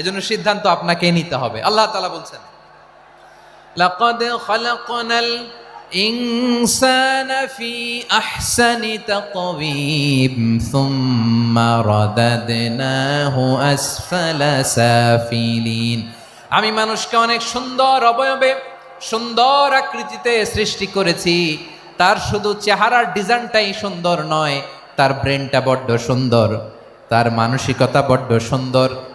এজন্য সিদ্ধান্ত আপনাকে নিতে হবে। আল্লাহ তালা বলছেন, লাকাদ খালাকনাল ইনসানা ফি আহসানি তাকওয়িম, সুম্মা রাদাদনাহু আসফালা সাফিলিন। আমি মানুষকে অনেক সুন্দর অবয়বে, সুন্দর আকৃতিতে সৃষ্টি করেছি। তার শুধু চেহারার ডিজাইনটাই সুন্দর নয়, তার ব্রেনটা বড্ড সুন্দর, তার মানসিকতা বড্ড সুন্দর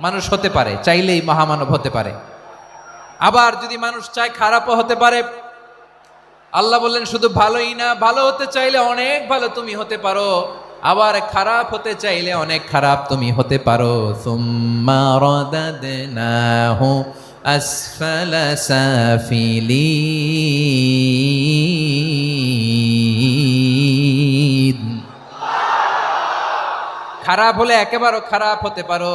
মানুষ হতে পারে, চাইলেই মহামানব হতে পারে। আবার যদি মানুষ চায় খারাপও হতে পারে, আল্লাহ বললেন, শুধু ভালোই না, ভালো হতে চাইলে অনেক ভালো তুমি হতে পারো, আবার খারাপ হতে চাইলে অনেক খারাপ তুমি হতে পারো। খারাপ হলে একেবারে খারাপ হতে পারো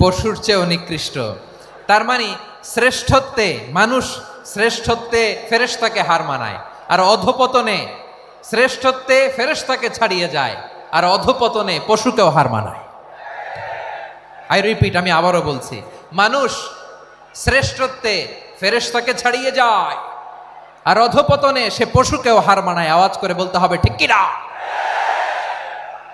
পশুর চেয়েও নিকৃষ্ট। তার মানে শ্রেষ্ঠত্বে, মানুষ শ্রেষ্ঠত্বে ফেরেশতাকে হার মানায়, আর অধপতনে শ্রেষ্ঠত্বে ফেরেশতাকে ছাড়িয়ে যায়, আর অধপতনে পশুকেও হার মানায়। আই রিপিট আমি আবারও বলছি, মানুষ শ্রেষ্ঠত্বে ফেরেশতাকে ছাড়িয়ে যায়, আর অধপতনে সে পশুকেও হার মানায়, আওয়াজ করে বলতে হবে, ঠিক কিনা?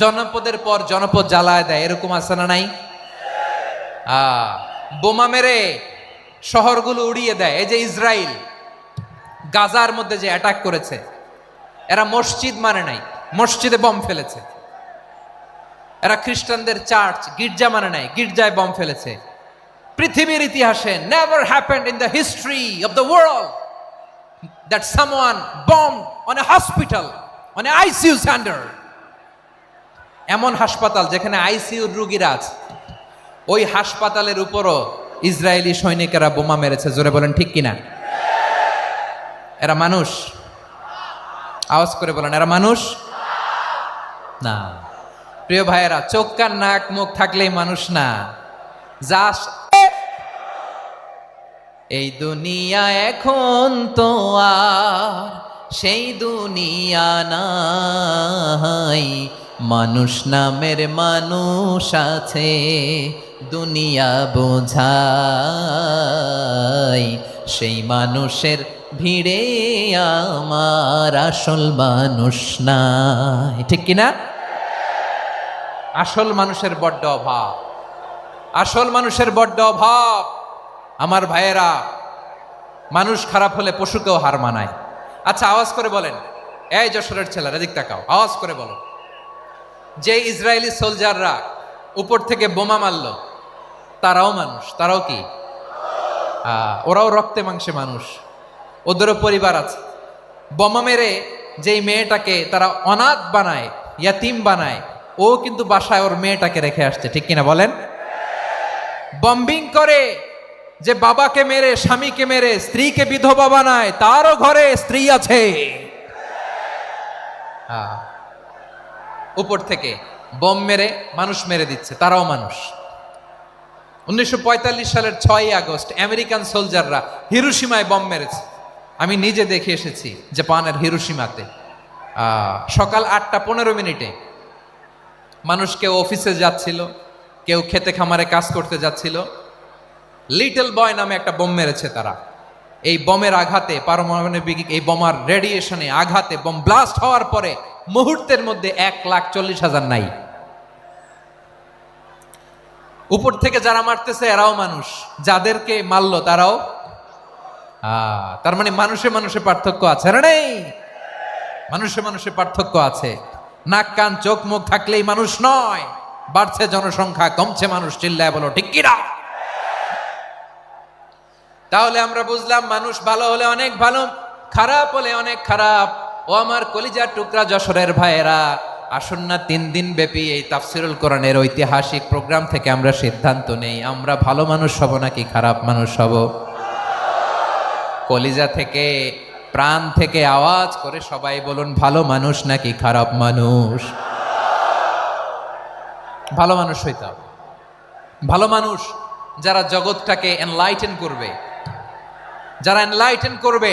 জনপদের পর জনপদ জ্বালায় দেয়, এরকম আছে না নাই? বোমা মেরে শহরগুলো উড়িয়ে দেয়। এই যে ইসরায়েল গাজার মধ্যে যে অ্যাটাক করেছে, এরা মসজিদ মানে নাই, মসজিদে বম ফেলেছে। এরা খ্রিস্টানদের চার্চ গির্জা মানে নাই, গির্জায় বম ফেলেছে। পৃথিবীর ইতিহাসে never happened in the history of the world that someone bombed on a hospital, on a ICU center এমন হাসপাতাল যেখানে আইসিইউর রুগীরা আছে। ওই হাসপাতালের উপরও ইসরায়েলি সৈনিকেরা বোমা মেরেছে। জোরে বলেন, ঠিক কিনা? এরা মানুষ? আওয়াজ করে বলেন, এরা মানুষ? না। প্রিয় ভাইয়েরা, চোখ কান নাক মুখ থাকলেই মানুষ না। যা এই দুনিয়া এখন তো আর সেই দুনিয়া নাই। মানুষ নামের মানুষ আছে, দুনিয়া বোঝাই। সেই মানুষের ভিড়ে আমার আসল মানুষ নাই। ঠিক কিনা? আসল মানুষের বড্ড অভাব। আসল মানুষের বড্ড অভাব। আমার ভাইয়েরা, মানুষ খারাপ হলে পশুকেও হার মানায়। আচ্ছা আওয়াজ করে বলেন। এই যশোরের ছেলেরা দিক তাকাও। আওয়াজ করে বলো। যে ইসরায়েলি সোলজাররা উপর থেকে বোমা মারল তারাও মানুষ। তারাও কি? ওরাও রক্তে মাংসে মানুষ। ওদেরও পরিবার আছে। বোমা মেরে যেই মেয়েটাকে তারা অনাথ বানায় ইয়াতিম বানায় ও কিন্তু বাসায় ওর মেয়েটাকে রেখে আসছে। ঠিক কিনা বলেন? বম্বিং করে যে বাবাকে মেরে স্বামীকে মেরে স্ত্রীকে বিধবা বানায় তারও ঘরে স্ত্রী আছে। আহ, উপর থেকে বম মেরে মানুষ মেরে দিচ্ছে, তারাও মানুষ। উনিশশো পঁয়তাল্লিশ সালের ছয়ই আগস্ট আমেরিকান সোলজাররা হিরুসীমায় বম মেরেছে। আমি নিজে দেখে এসেছি জাপানের হিরুসীমাতে সকাল আটটা পনেরো মিনিটে মানুষ কেউ অফিসে যাচ্ছিল, কেউ খেতে খামারে কাজ করতে যাচ্ছিল। লিটল বয় নামে একটা বোম মেরেছে তারা। এই বোমের আঘাতে, পারমাণবিক এই বোমার রেডিয়েশনে আঘাতে, বোম ব্লাস্ট হওয়ার পরে মুহূর্তের মধ্যে এক লাখ চল্লিশ হাজার নাই। উপর থেকে যারা মারতেছে, এরাও মানুষ। যাদেরকে মারলো, তারাও তার মানে মানুষে মানুষে পার্থক্য আছে, না নেই? মানুষে মানুষে পার্থক্য আছে। নাক, কান, চোখ, মুখ থাকলেই মানুষ নয়। বাড়ছে জনসংখ্যা, কমছে মানুষ, চিল্লায় বলো, ঠিক কিনা তাহলে আমরা বুঝলাম, মানুষ ভালো হলে অনেক ভালো, খারাপ হলে অনেক খারাপ। ও আমার কলিজার টুকরা যশোরের ভাইয়েরা, আসুন না তিন দিন ব্যাপী এই তাফসিরুল কোরআনের ঐতিহাসিক প্রোগ্রাম থেকে আমরা সিদ্ধান্ত নেই। আমরা ভালো মানুষ হব নাকি খারাপ মানুষ হব? কলিজা থেকে, প্রাণ থেকে আওয়াজ করে সবাই বলুন, ভালো মানুষ নাকি খারাপ মানুষ? ভালো মানুষ হইতে হবে। ভালো মানুষ যারা জগৎটাকে এনলাইটেন করবে, যারা এনলাইটেন করবে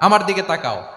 আমার দিকে তাকাও।